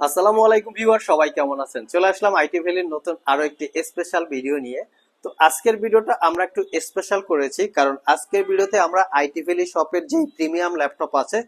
আসসালামু আলাইকুম ভিউয়ার, সবাই কেমন আছেন? চলে আসলাম আইটি ভ্যালির নতুন আরও একটি স্পেশাল ভিডিও নিয়ে। তো আজকের ভিডিওটা আমরা একটু স্পেশাল করেছি, কারণ আজকের ভিডিওতে আমরা আইটি ভ্যালি শপের যে প্রিমিয়াম ল্যাপটপ আছে,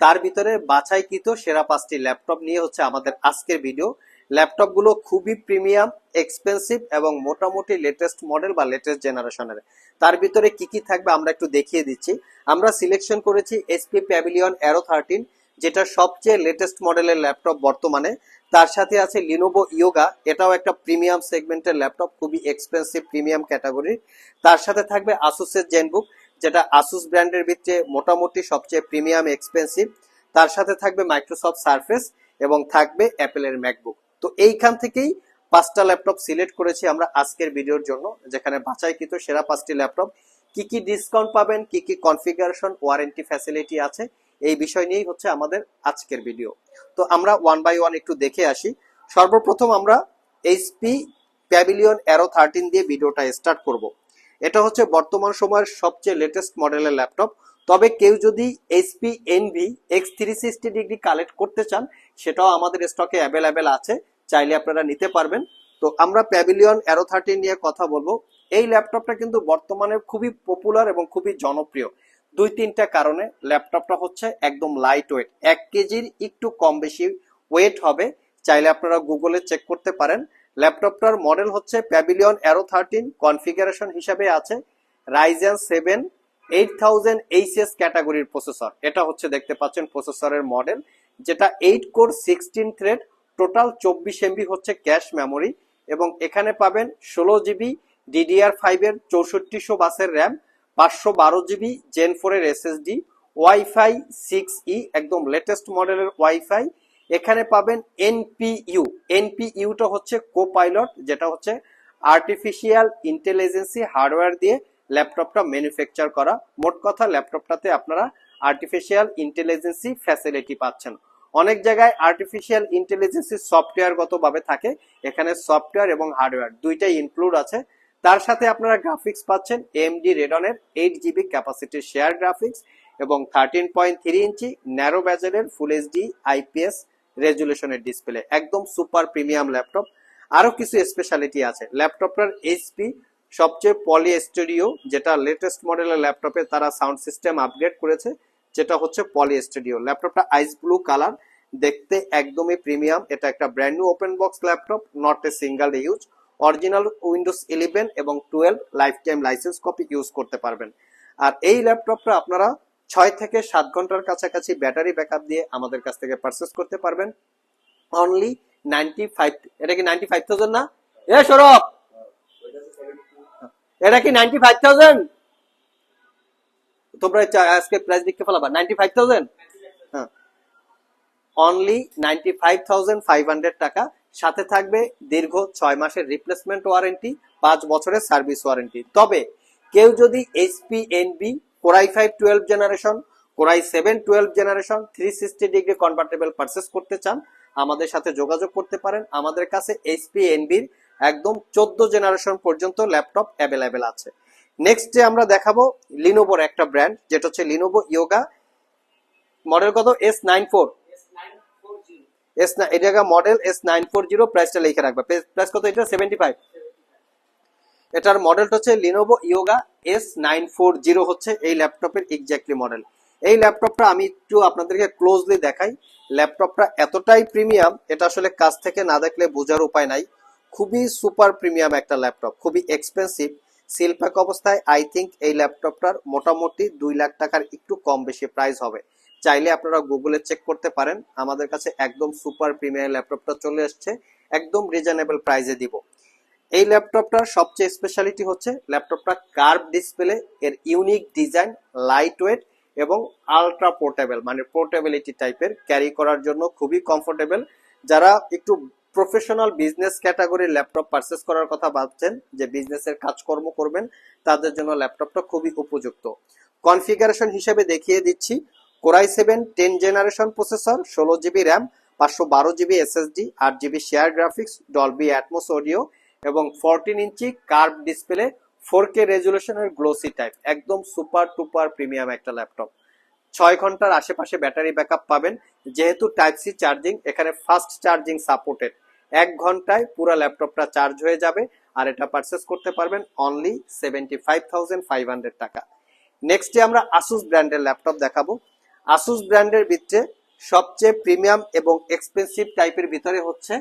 তার ভিতরে বাছাইকৃত সেরা পাঁচটি ল্যাপটপ নিয়ে হচ্ছে আমাদের আজকের ভিডিও ল্যাপটপগুলো খুবই প্রিমিয়াম এক্সপেন্সিভ এবং মোটামুটি লেটেস্ট মডেল বা লেটেস্ট জেনারেশনের তার ভিতরে কি কি থাকবে আমরা একটু দেখিয়ে দিচ্ছি। আমরা সিলেকশন করেছি এসপি প্যাভিলিয়ন অ্যারো থার্টিন যেটা সবচেয়ে লেটেস্ট মডেলের ল্যাপটপ বর্তমানে। তার সাথে আছে লিনোভো ইয়োগা এটাও একটা প্রিমিয়াম সেগমেন্টের ল্যাপটপ খুবই এক্সপেন্সিভ প্রিমিয়াম ক্যাটাগরির তার সাথে থাকবে আসুসের জেনবুক যেটা আসুস ব্র্যান্ডের ভিতরে মোটামুটি সবচেয়ে প্রিমিয়াম এক্সপেন্সিভ তার সাথে থাকবে মাইক্রোসফট সার্ফেস এবং থাকবে অ্যাপেলের ম্যাকবুক তো এইখান থেকেই পাঁচটা ল্যাপটপ সিলেক্ট করেছি আমরা আজকের ভিডিওর জন্য, যেখানে বাছাইকৃত সেরা পাঁচটি ল্যাপটপ কি কি ডিসকাউন্ট পাবেন, কি কি কনফিগারেশন ওয়ারেন্টি ফ্যাসিলিটি আছে এই বিষয় নিয়েই হচ্ছে আমাদের আজকের ভিডিও তো আমরা ওয়ান বাই ওয়ান একটু দেখে আসি। সর্বপ্রথম আমরা এইচপি প্যাভিলিয়ন অ্যারো থার্টিন দিয়ে ভিডিওটা স্টার্ট করব। এটা হচ্ছে বর্তমান সময়ের সবচেয়ে লেটেস্ট মডেলের ল্যাপটপ তবে কেউ যদি HP envy x three sixty degree collect করতে চান, সেটাও আমাদের স্টকে অ্যাভেলেবেল আছে। চাইলে আপনারা নিতে পারবেন। তো আমরা প্যাভিলিয়ন অ্যারো থার্টিন নিয়ে কথা বলব। এই ল্যাপটপটা কিন্তু বর্তমানে খুবই পপুলার এবং খুবই জনপ্রিয়। দুই তিনটা কারণে ল্যাপটপটা হচ্ছে একদম লাইট ওয়েট এক কেজির একটু কম বেশি ওয়েট হবে, চাইলে আপনারা গুগলে চেক করতে পারেন। ল্যাপটপটার মডেল হচ্ছে প্যাভিলিয়ন অ্যারো থার্টিন কনফিগারেশন হিসাবে আছে। Ryzen seven eight thousand HS ক্যাটাগরির প্রসেসর এটা হচ্ছে দেখতে পাচ্ছেন প্রসেসরের মডেল যেটা eight core sixteen thread total চব্বিশ এমবি হচ্ছে ক্যাশ মেমোরি এবং এখানে পাবেন ষোলো জিবি ডিডিআর ফাইভের চৌষট্টিশো বাসের র্যাম পাঁচশো বারো জিবি জেন ফোরের এসএসডি ওয়াইফাই সিক্স ই একদম লেটেস্ট মডেলের ওয়াইফাই এখানে পাবেন এনপিইউ এনপিইউটা হচ্ছে কো পাইলট যেটা হচ্ছে আর্টিফিশিয়াল ইন্টেলিজেন্সি হার্ডওয়্যার দিয়ে ল্যাপটপটা ম্যানুফ্যাকচার করা। মোট কথা, ল্যাপটপটাতে আপনারা আর্টিফিশিয়াল ইন্টেলিজেন্সি ফ্যাসিলিটি পাচ্ছেন। অনেক জায়গায় আর্টিফিশিয়াল ইন্টেলিজেন্সি সফটওয়্যারগত ভাবে থাকে। এখানে সফটওয়্যার এবং হার্ডওয়্যার দুইটাই ইনক্লুড আছে। তার সাথে আপনারা গ্রাফিক্স পাচ্ছেন এমডি রেডনের এইট জিবি ক্যাপাসিটির শেয়ার গ্রাফিক্স এবং thirteen point three inch narrow ব্যাজেলের full HD IPS রেজুলেশনের ডিসপ্লে একদম সুপার প্রিমিয়াম ল্যাপটপ আরও কিছু স্পেশালিটি আছে। ল্যাপটপটার এইচপি সবচেয়ে পলি স্টুডিও যেটা লেটেস্ট মডেলের ল্যাপটপে তারা সাউন্ড সিস্টেম আপগ্রেড করেছে, যেটা হচ্ছে পলি স্টুডিও ল্যাপটপটা আইস ব্লু কালার দেখতে একদমই প্রিমিয়াম এটা একটা brand new open box laptop not a single use original windows eleven এবং twelve lifetime licence copy use করতে পারবেন। আর এই ল্যাপটপটা আপনারা ছয় থেকে সাত ঘণ্টার কাছাকাছি ব্যাটারি ব্যাকআপ দিয়ে আমাদের কাছ থেকে পারচেস করতে পারবেন। অনলি নাইনটি ফাইভ এটা কি নাইনটি ফাইভ থাউজেন্ড না? এ সৌরভ! এটা কি নাইনটি ফাইভ থাউজেন্ড তোমরা আজকে প্রাইস লিখতে ফেলাবা নাইনটি ফাইভ থাউজেন্ড হ্যাঁ। Only ninety five thousand five hundred টাকা সাথে থাকবে দীর্ঘ ছয় মাসের রিপ্লেসমেন্ট ওয়ারেন্টি পাঁচ বছরের সার্ভিস ওয়ারেন্টি তবে কেউ যদি HP envy core i five twelve generation core i seven twelve generation three sixty degree convertible purchase করতে চান, আমাদের সাথে যোগাযোগ করতে পারেন। আমাদের কাছে এইচপি এনবির একদম চোদ্দ জেনারেশন পর্যন্ত ল্যাপটপ অ্যাভেলেবেল আছে। নেক্সট যে আমরা দেখাবো লিনোভোর একটা ব্র্যান্ড যেটা হচ্ছে লিনোভো ইয়োগা মডেল কত? এস নাইন ফোর এস এটা model S nine four zero প্রাইসটা লিখে রাখবে। প্রাইস কত এটা? সেভেন্টি এটার মডেলটা হচ্ছে Lenovo Yoga S nine four zero হচ্ছে এই ল্যাপটপের এক্স্যাক্টলি মডেল এই ল্যাপটপটা আমি একটু আপনাদেরকে ক্লোজলি দেখাই। ল্যাপটপটা এতটাই প্রিমিয়াম এটা আসলে কাছ থেকে না দেখলে বোঝার উপায় নাই। খুবই সুপার প্রিমিয়াম একটা ল্যাপটপ খুবই এক্সপেন্সিভ সিলপ্যাক অবস্থায় আই থিঙ্ক এই ল্যাপটপটার মোটামুটি দুই লাখ টাকার একটু কম বেশি প্রাইস হবে। চাইলে আপনারা গুগলে চেক করতে পারেন। আমাদের কাছে একদম সুপার প্রিমিয়ার ল্যাপটপটা চলে এসছে। একদম রিজনেবল প্রাইসে দিব। এই ল্যাপটপটার সবচেয়ে স্পেশালিটি হচ্ছে ল্যাপটপটা কার্ভ ডিসপ্লে এর ইউনিক ডিজাইন লাইট ওয়েট এবং আলট্রা পোর্টেবল মানে পোর্টেবিলিটি টাইপের ক্যারি করার জন্য খুবই কমফোর্টেবল যারা একটু প্রফেশনাল বিজনেস ক্যাটাগরির ল্যাপটপ পারচেস করার কথা ভাবছেন, যে বিজনেসের কাজকর্ম করবেন, তাদের জন্য ল্যাপটপটা খুবই উপযুক্ত। কনফিগারেশন হিসেবে দেখিয়ে দিচ্ছি। Core i seven, ten generation processor, ষোলো জিবি র্যাম, পাঁচশো বারো জিবি এসএসডি আট GB share graphics Dolby Atmos audio এবং fourteen inch curve display four K রেজুলেশনের glossy type একদম সুপার টুপার প্রিমিয়াম একটা ল্যাপটপ ছয় ঘণ্টার আশেপাশে ব্যাটারি ব্যাকআপ পাবেন, যেহেতু টাইপ সি চার্জিং এখানে ফাস্ট চার্জিং সাপোর্টেড এক ঘন্টায় পুরো ল্যাপটপটা চার্জ হয়ে যাবে আর এটা পারচেস করতে পারবেন only seventy five thousand five hundred টাকা নেক্সটে আমরা আসুস ব্র্যান্ডের ল্যাপটপ দেখাবো। আসুস ব্র্যান্ডের ভিতরে সবচেয়ে প্রিমিয়াম এবং এক্সপেন্সিভ টাইপের ভিতরে হচ্ছে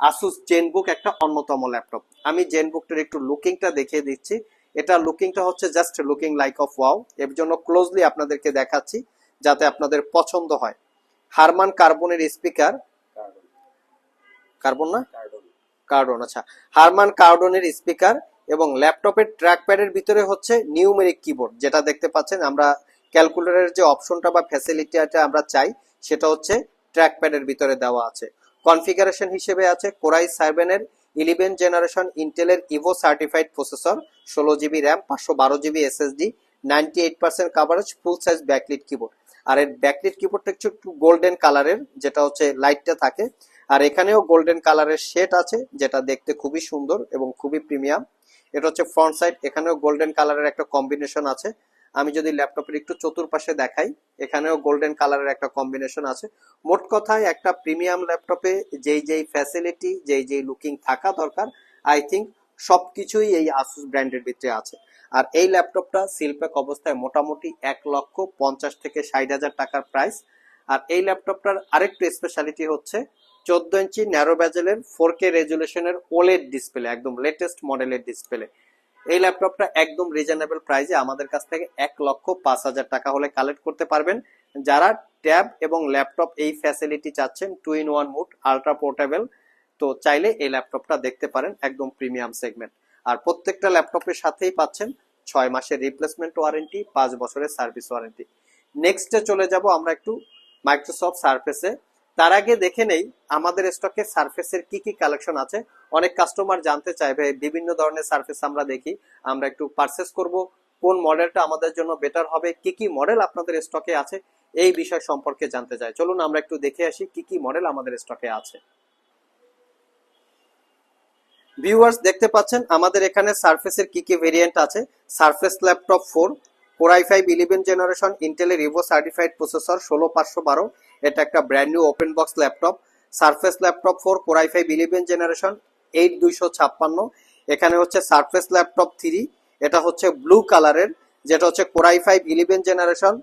আসুস জেনবুক একটা অন্যতম ল্যাপটপ আমি জেনবুকটার একটু লুকিংটা দেখিয়ে দিচ্ছি। এটা লুকিংটা হচ্ছে just looking like of wow এর জন্য ক্লোজলি আপনাদেরকে দেখাচ্ছি যাতে আপনাদের পছন্দ হয়। হারমান কার্বনের স্পিকার কার্বন না? কার্ডন আচ্ছা। হারমান কার্ডনের স্পিকার এবং ল্যাপটপের ট্র্যাক প্যাডের ভিতরে হচ্ছে নিউমেরিক কিবোর্ড যেটা দেখতে পাচ্ছেন। আমরা ক্যালকুলেটরের যে অপশনটা বা ফ্যাসিলিটিটা আমরা চাই, সেটা হচ্ছে ট্র্যাক প্যাডের ভিতরে দেওয়া আছে। কনফিগারেশন হিসেবে আছে কোরাই সেভেনের ইলেভেন জেনারেশন ইন্টেলের ইভো সার্টিফাইড প্রসেসর ষোলো জিবি র্যাম পাঁচশো বারো GB SSD ninety eight percent coverage full size backlit keyboard আর এর ব্যাকলিট কিবোর্ডটা একটু গোল্ডেন কালারের যেটা হচ্ছে লাইটটা থাকে। আর এখানেও গোল্ডেন কালারের শেড আছে, যেটা দেখতে খুবই সুন্দর এবং খুবই প্রিমিয়াম এটা হচ্ছে ফ্রন্ট সাইড এখানেও গোল্ডেন কালারের একটা কম্বিনেশন আছে। আমি যদি ল্যাপটপের একটু চতুর্পাশে দেখাই, এখানেও গোল্ডেন কালারের একটা কম্বিনেশন আছে। মোট কথায় একটা প্রিমিয়াম ল্যাপটপে যেই যেই ফ্যাসিলিটি যেই যেই লুকিং থাকা দরকার আই থিঙ্ক সবকিছুই এই আসুস ব্র্যান্ডের ভিতরে আছে। আর এই ল্যাপটপটা সিলপ্যাক অবস্থায় মোটামুটি এক লক্ষ পঞ্চাশ থেকে ষাট হাজার টাকার প্রাইস আর এই ল্যাপটপটার আরেকটু স্পেশালিটি হচ্ছে চোদ্দ ইঞ্চি ন্যারো ব্যাজেলের ফোর কে রেজুলেশনের ওলেড ডিসপ্লে একদম লেটেস্ট মডেলের ডিসপ্লে এই ল্যাপটপটা একদম রিজনেবল প্রাইসে আমাদের কাছ থেকে এক লক্ষ পাঁচ হাজার টাকা হলে কালেক্ট করতে পারবেন। যারা ট্যাব এবং ল্যাপটপ এই ফ্যাসিলিটি চাচ্ছেন two in one mode ultra portable তো চাইলে এই ল্যাপটপটা দেখতে পারেন একদম প্রিমিয়াম সেগমেন্ট আর প্রত্যেকটা ল্যাপটপের সাথেই পাচ্ছেন ছয় মাসের রিপ্লেসমেন্ট ওয়ারেন্টি পাঁচ বছরের সার্ভিস ওয়ারেন্টি নেক্সটে চলে যাব আমরা একটু মাইক্রোসফট সার্ফেসে তার আগে দেখে নেই আমাদের স্টকে সার্ফেসের কি কি কালেকশন আছে। অনেক কাস্টমার জানতে চাইবে, বিভিন্ন ধরনের সার্ফেস আমরা দেখি। আমরা একটু পারচেস করব, কোন মডেলটা আমাদের জন্য বেটার হবে, কি কি মডেল আপনাদের স্টকে আছে, এই বিষয় সম্পর্কে জানতে চাই। চলুন আমরা একটু দেখে আসি কি কি মডেল আমাদের স্টকে আছে। ভিউয়ার্স দেখতে পাচ্ছেন, আমাদের এখানে সার্ফেসের কি কি ভেরিয়েন্ট আছে? Surface laptop four core I five eleven generation ইন্টেলের রিভো সার্টিফাইড প্রসেসর ষোলো পাঁচশো বারো এটা একটা brand new open box laptop surface laptop four core I five eleven generation eight দুইশো ছাপ্পান্ন। এখানে হচ্ছে সারফেস ল্যাপটপ থ্রি এটা হচ্ছে ব্লু কালারের যেটা হচ্ছে কোরাই ফাইভ ইলেভেন জেনারেশন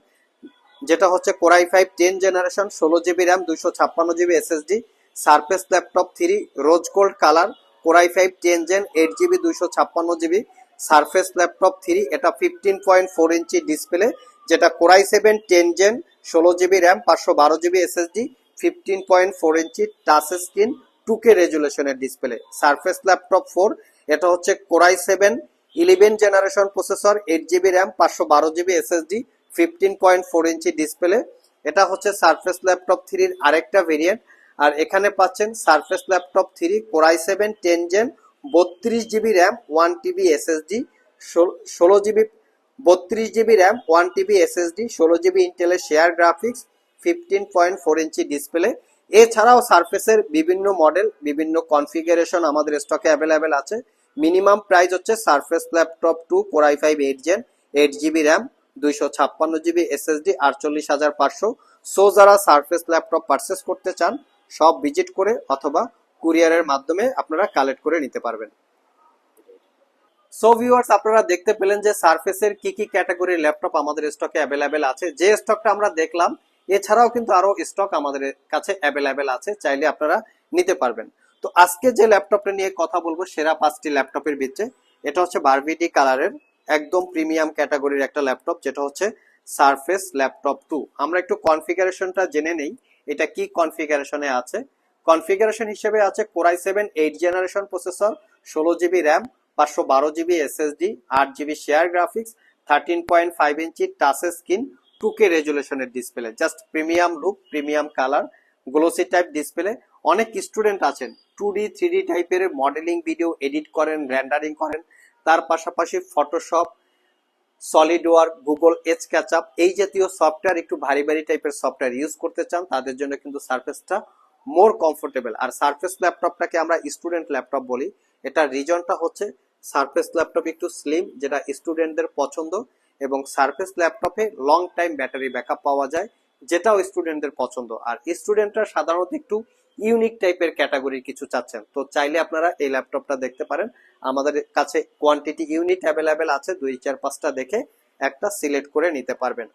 যেটা হচ্ছে core i five ten generation ষোলো জিবি র্যাম দুইশো ছাপ্পান্ন GB SSD surface laptop three rose gold colour core i five ten gen eight GB দুইশো ছাপ্পান্ন জিবি সারফেস ল্যাপটপ থ্রি এটা fifteen point four inch display যেটা core i seven ten gen ষোলো GB RAM, পাঁচশো বারো GB SSD fifteen point four inch touch screen two K রেজুলেশনের display surface laptop four এটা হচ্ছে core i seven eleven generation processor eight GB RAM, পাঁচশো বারো GB SSD fifteen point four inch display এটা হচ্ছে surface laptop থ্রির আরেকটা variant আর এখানে পাচ্ছেন surface laptop three core i seven ten gen বত্রিশ GB RAM one TB SSD ষোলো জিবি বত্রিশ GB RAM, one TB SSD ষোলো জিবি ইন্টেলের share graphics fifteen point four inch display এছাড়াও সার্ফেসের বিভিন্ন মডেল বিভিন্ন কনফিগারেশন আমাদের স্টকে অ্যাভেলেবেল আছে। মিনিমাম প্রাইস হচ্ছে surface laptop two core i five eight gen eight GB RAM, দুইশো ছাপ্পান্ন জিবি এসএসডি আটচল্লিশ হাজার পাঁচশো। সো যারা সার্ফেস ল্যাপটপ পারচেস করতে চান, সব ভিজিট করে অথবা কুরিয়ারের মাধ্যমে আপনারা কালেক্ট করে নিতে পারবেন। সো ভিউয়ার্স আপনারা দেখতে পেলেন যে সার্ফেসের কি কি ক্যাটাগরির ল্যাপটপ আমাদের স্টকে অ্যাভেলেবেল আছে। যে স্টকটা আমরা দেখলাম, এছাড়াও কিন্তু আরও স্টক আমাদের কাছে অ্যাভেলেবেল আছে, চাইলে আপনারা নিতে পারবেন। তো আজকে যে ল্যাপটপটা নিয়ে কথা বলব, সেরা পাঁচটি ল্যাপটপের ভিতরে, এটা হচ্ছে বারবিডি কালারের একদম প্রিমিয়াম ক্যাটাগরির একটা ল্যাপটপ যেটা হচ্ছে সারফেস ল্যাপটপ টু আমরা একটু কনফিগারেশনটা জেনে নেই, এটা কি কনফিগারেশনে আছে? কনফিগারেশন হিসেবে আছে core i seven eight generation processor ষোলো জিবি র্যাম পাঁচশো বারো জিবি এসএসডি, আট GB share graphics thirteen point five inch touch screen two K রেজুলেশনের display just premium look premium colour glossy type display অনেক student আছেন two D three D টাইপের modelling video edit করেন rendering করেন। তার পাশাপাশি Photoshop SolidWorks Google এজ ক্যাচআপ এই জাতীয় সফটওয়্যার একটু ভারী ভারী টাইপের সফটওয়্যার ইউজ করতে চান, তাদের জন্য কিন্তু সার্ফেসটা মোর কমফোর্টেবল আর সার্ফেস ল্যাপটপটাকে আমরা স্টুডেন্ট ল্যাপটপ বলি, এটার রিজনটা হচ্ছে সার্ফেস ল্যাপটপ একটু স্লিম যেটা স্টুডেন্টদের পছন্দ, এবং সার্ফেস ল্যাপটপে লং টাইম ব্যাটারি ব্যাকআপ পাওয়া যায়, যেটাও স্টুডেন্টদের পছন্দ। আর স্টুডেন্টরা সাধারণত একটু ইউনিক টাইপের ক্যাটাগরির কিছু চাচ্ছেন। তো চাইলে আপনারা এই ল্যাপটপটা দেখতে পারেন। আমাদের কাছে কোয়ান্টিটি ইউনিট অ্যাভেলেবেল আছে, দুই, চার, পাঁচটা দেখে একটা সিলেক্ট করে নিতে পারবেন।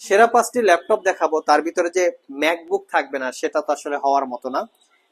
সেরা পাঁচটি ল্যাপটপ দেখাবো। তার ভিতরে যে ম্যাকবুক থাকবে না, সেটা তো আসলে হওয়ার মতো না।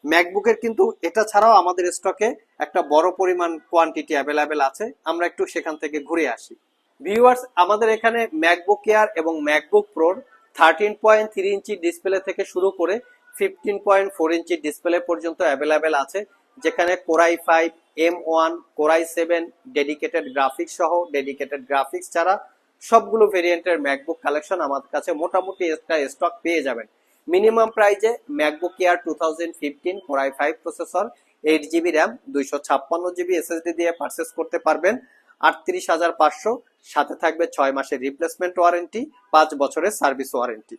ম্যাকবুকের কিন্তু এটা ছাড়াও আমাদের স্টকে একটা বড় পরিমাণ কোয়ান্টিটি অ্যাভেলেবেল আছে। আমরা একটু সেখান থেকে ঘুরে আসি। ভিউয়ার্স আমাদের এখানে ম্যাকবুক এয়ার এবং MacBook প্রোর thirteen point three inch display থেকে শুরু করে fifteen point four inch display পর্যন্ত অ্যাভেলেবেল আছে, যেখানে core i five M one core i seven dedicated graphics সহ ডেডিকেটেড গ্রাফিক্স ছাড়া সবগুলো ভেরিয়েন্টের ম্যাকবুক কালেকশন আমাদের কাছে মোটামুটি একটা স্টক পেয়ে যাবেন। মিনিমাম প্রাইজে MacBook Air two thousand fifteen core i five processor, eight GB RAM, দুইশো ছাপ্পান্ন জিবি এসএসডি দিয়ে পারচেস করতে পারবেন। আটত্রিশ হাজার পাঁচশো, সাথে থাকবে ছয় মাসের রিপ্লেসমেন্ট ওয়ারেন্টি পাঁচ বছরের সার্ভিস ওয়ারেন্টি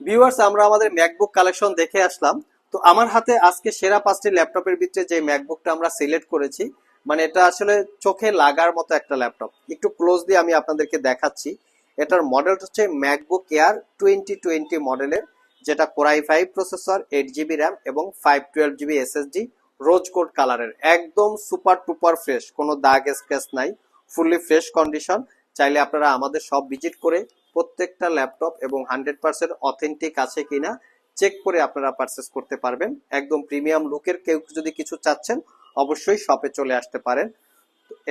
ভিউয়ার্স আমরা আমাদের ম্যাকবুক কালেকশন দেখে আসলাম। তো আমার হাতে আজকে সেরা পাঁচটি ল্যাপটপের ভিতরে যে ম্যাকবুকটা আমরা সিলেক্ট করেছি মানে এটা আসলে চোখে লাগার মতো একটা ল্যাপটপ। একটু ক্লোজলি আমি আপনাদেরকে দেখাচ্ছি। এটার মডেল হচ্ছে ম্যাকবুক এয়ার টোয়েন্টি টোয়েন্টি মডেলের যেটা core i five processor eight GB RAM এবং five twelve GB SSD rose gold কালারের একদম সুপার টুপার ফ্রেশ কোনো দাগ স্ক্র্যাচ নাই ফুললি ফ্রেশ কন্ডিশন চাইলে আপনারা আমাদের সব ভিজিট করে প্রত্যেকটা ল্যাপটপ এবং হান্ড্রেড পার্সেন্ট অথেন্টিক আছে কিনা চেক করে আপনারা পারচেস করতে পারবেন। একদম প্রিমিয়াম লুকের কেউ যদি কিছু চাচ্ছেন, অবশ্যই শপে চলে আসতে পারেন।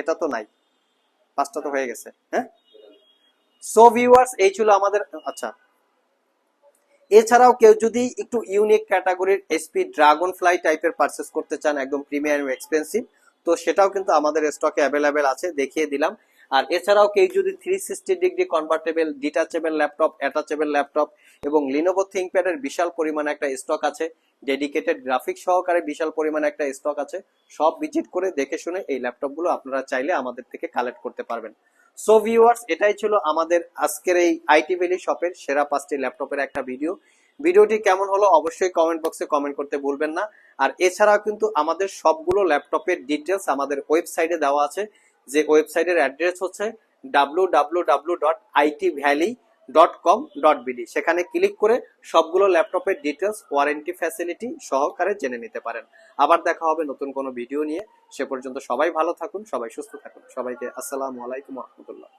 এটা তো নাই। পাঁচটা তো হয়ে গেছে হ্যাঁ? সো ভিউয়ার্স এই ছিল আমাদের আচ্ছা। এছাড়াও কেউ যদি একটু ইউনিক ক্যাটাগরির এসপি ড্রাগন ফ্লাই টাইপের পারচেস করতে চান, একদম প্রিমিয়াম এক্সপেন্সিভ তো সেটাও কিন্তু আমাদের স্টকে অ্যাভেলেবেল আছে, দেখিয়ে দিলাম। আর এছাড়াও কেউ যদি three sixty degree convertible detachable laptop attachable laptop এবং লিনোভো থিঙ্কপ্যাডের বিশাল পরিমাণে একটা স্টক আছে ডেডিকেটেড গ্রাফিক্স সহকারে বিশাল পরিমাণে একটা স্টক আছে, সব ভিজিট করে দেখে শুনে এই ল্যাপটপগুলো আপনারা চাইলে আমাদের থেকে কালেক্ট করতে পারবেন। সো ভিউয়ার্স এটাই ছিল আমাদের আজকের এই আইটি ভ্যালি শপের সেরা পাঁচটি ল্যাপটপের একটা ভিডিও ভিডিওটি কেমন হলো অবশ্যই কমেন্ট বক্সে কমেন্ট করতে ভুলবেন না। আর এছাড়াও কিন্তু আমাদের সবগুলো ল্যাপটপের ডিটেলস আমাদের ওয়েবসাইটে দেওয়া আছে। যে ওয়েবসাইটের অ্যাড্রেস হচ্ছে W W W dot IT valley dot com dot BD সেখানে ক্লিক করে সবগুলো ল্যাপটপের ডিটেলস ওয়ারেন্টি ফ্যাসিলিটি সহকারে জেনে নিতে পারেন। আবার দেখা হবে নতুন কোনো ভিডিও নিয়ে। সে পর্যন্ত সবাই ভালো থাকুন, সবাই সুস্থ থাকুন। সবাইকে আসসালামু আলাইকুম রহমতুল্লাহ।